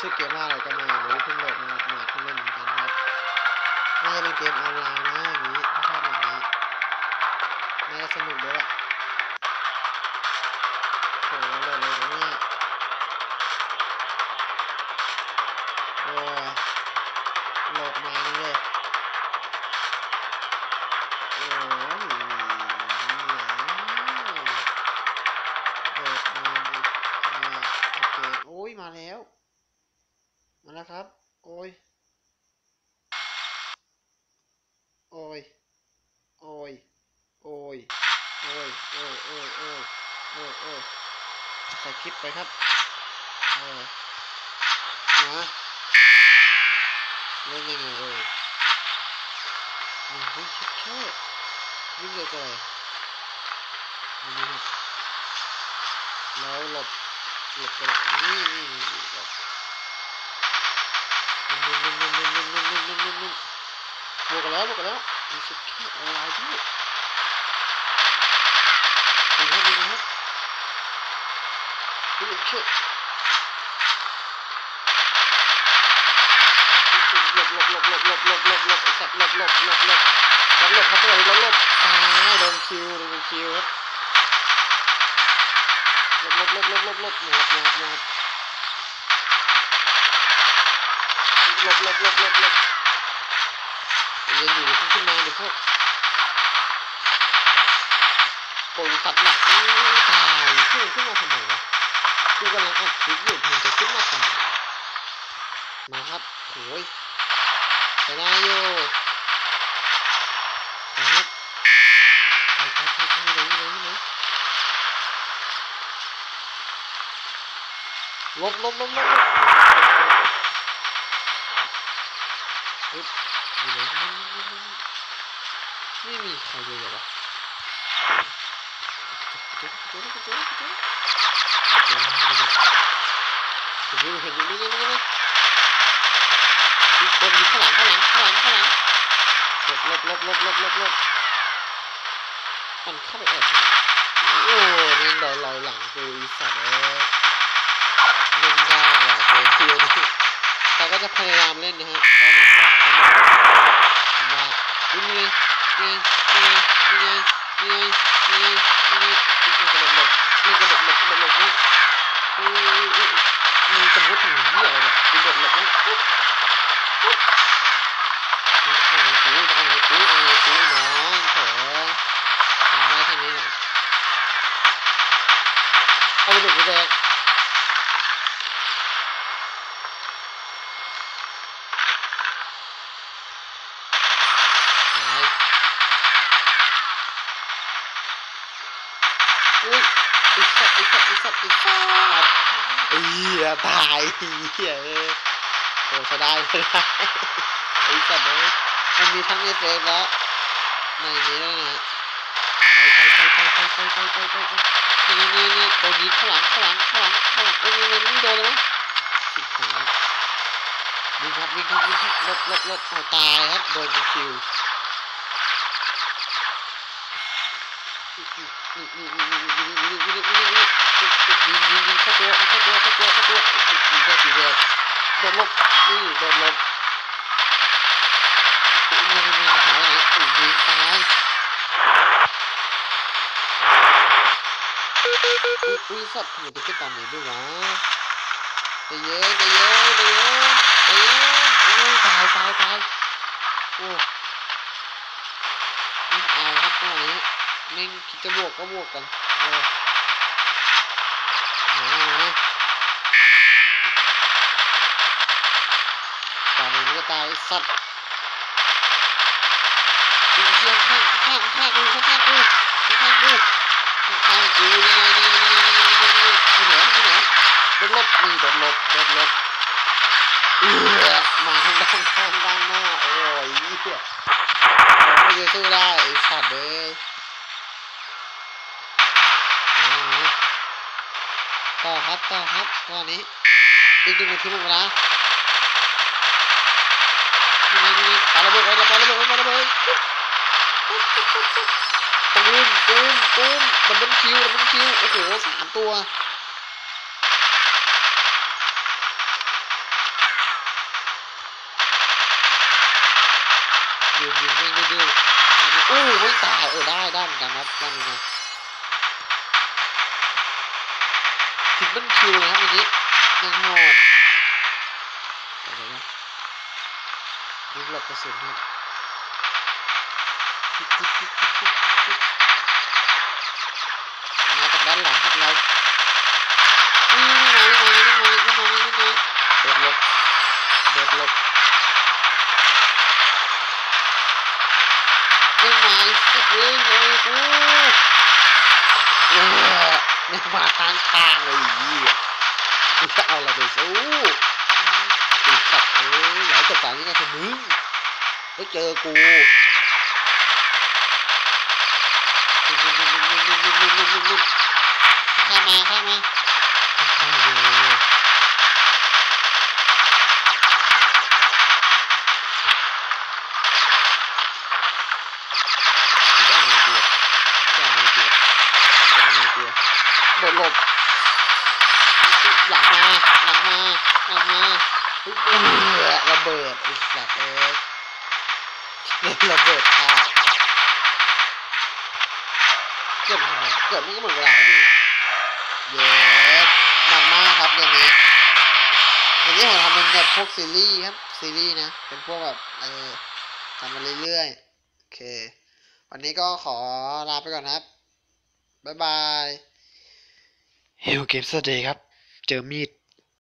ครับเกมนี้ชื่อเกมว่าอะไรก็ไม่รู้เพิ่งโหลดมาหม่เพิ่งเล่นเหมือนกันครับน่าจะเป็นเกมออนไลน์นะอย่างนี้ถ้าชอบแบบนี้น่าจะสนุกด้วยแหละ โอ้ยโอ้ยโอ้ยโอ้ยใส่คลิปไปครับเออมาเล่นยังไงเอ่ยโอ้ยชิดแค่วิ่งเร็วจังเลยอันนี้ครับแล้วหลบหลบกันนี่นี่นี่หลบนุ่นนุ่นนุ่นนุ่นนุ่นนุ่นนุ่นนุ่นนุ่นนุ่นบวกกันแล้วบวกกันแล้วมีชิดแค่ออนไลน์ด้วย Mình hết, mình hết. Ui, chết. Lột, lột, lột, lột, lột, lột, lột, lột, sập, lột, lột, lột, lột. Lột, lột, không có lột, lột, lột. À, đồng kill, đồng kill hết. Lột, lột, lột, lột, lột, lột, lột, lột, lột. Lột, lột, lột, lột, lột. Giờ gì mà không ขึ้น ma được hết. โกงสัตว์หนักตายขึ้นขึ้นมาทำไมวะกูกำลังอัดคลิปอยู่มึงจะขึ้นมาทำไมมาครับโอ้ยไปได้อยู่นะครับไปไปไปไปไหนไหนไหนลบลบลบลบลบปึ๊บอยู่ไหนไม่มีใครเลยเหรอ วะเจ๊เจ๊เจ๊เจ๊เจ๊เจ๊เจ๊เห็นอยู่เห็นอยู่นี่นี่นี่นี่มีคนยู่ข้างหลังข้างหลังข้างหลังข้างหลังหลบหลบหลบหลบหลบหลบหลบมันเข้าไปแอบโอ้ม่งโดนลอยหลังกูอีสัตว์เอ้ยเล่นยากว่ะเกมคิวนี่แต่ก็จะพยายามเล่นนะฮะก็มันว่านี่นี่นี่นี่นี่นี่นี่ động lực ấy mình cầm cái thằng gì rồi cái động lực ấy cái thằng cái thằng cái thằng cái thằng สัตว์ไอ้สัตว์ไอ้สัตว์ไอ้เหี้ยตายไอ้เหี้ยเอ้ยโอ้ใช้ได้ใช้ได้ไอ้สัตว์เอ้ยมันมีทั้งในเฟซและในนี้ด้วยนะไปไปไปไปไปไปไปไปไปไปนี่นี่นี่โดนยิงข้างหลังข้างหลังข้างหลังข้างหลังเอ้ยนี่นี่โดนเลยสิบหายวิ่งครับวิ่งครับวิ่งครับลบลบลบเอาตายครับโดนเป็นคิว เข้าตัวเข้าตัวเข้าตัวเข้าตัวอีเด็กอีเด็กโดนลบนี่โดนลบยิงตายยิงตายอุ้ยสัตว์อยู่ที่ตอนไหนด้วยวะใจเย็นใจเย็นใจเย็น จะบวกก็บวกกันเออมามาตอนนี้มันก็ตายไอ้สัตว์เชียงข้างข้างข้างกูข้างกูข้างกูข้างกูนี่ไงนี่ไงนี่ไงนี่ไงนี่ไงนี่ไงนี่ไหนนี่ไหนโดนลบนี่โดนลบโดนลบเอือมาทางด้านข้างด้านหน้าโอ้ยเหี้ยไม่จะสู้ได้สัตว์เลย ต่อครับต่อครับตอนนี้อีกหนึ่งนาทีหมดเวลาปาระเบิดไว้ปาระเบิดไว้ปาระเบิดตูมตูมตูมดับเบิลคิวดับเบิลคิวโอ้โหสามตัวยืนยืนดืนยืนอู้ไม่ตายเออได้ได้เหมือนกันครับได้เหมือนกัน ทิปเปิลคิวเลยครับเมื่อกี้ยังโหดเดี๋ยวนะยิงหลบกระสุนครับมาจากด้านหลังครับเรานี่นี่ไงนี่ไงนี่ไงนี่ไงนี่ไงโดดหลบโดดหลบนี่ไงสุดเลยเลยกูเออนี่มาทางทางเลยอีเหี้ยกูจะเอาอะไรไปสู้ตีสับเอ้ยไหนจับตานี่ไงคือมึงไม่เจอกูข้ามาข้ามาข้าอยู่ หลบหลังมาหลังมาหลังมาอุ๊ยเออระเบิดไอ้สัตว์เอ้ยเล่นระเบิดข้าวเกิดทำไมเกิดมันก็หมดเวลาพอดีเย้มันมากครับเรื่องนี้อันนี้ผมทำเป็นแบบพวกซีรีส์ครับซีรีส์นะ เป็นพวกแบบเออทำมาเรื่อยๆโอเค วันนี้ก็ขอลาไปก่อนครับ บ๊ายบาย ฮลเกมสเดย์ครับ เจอมีด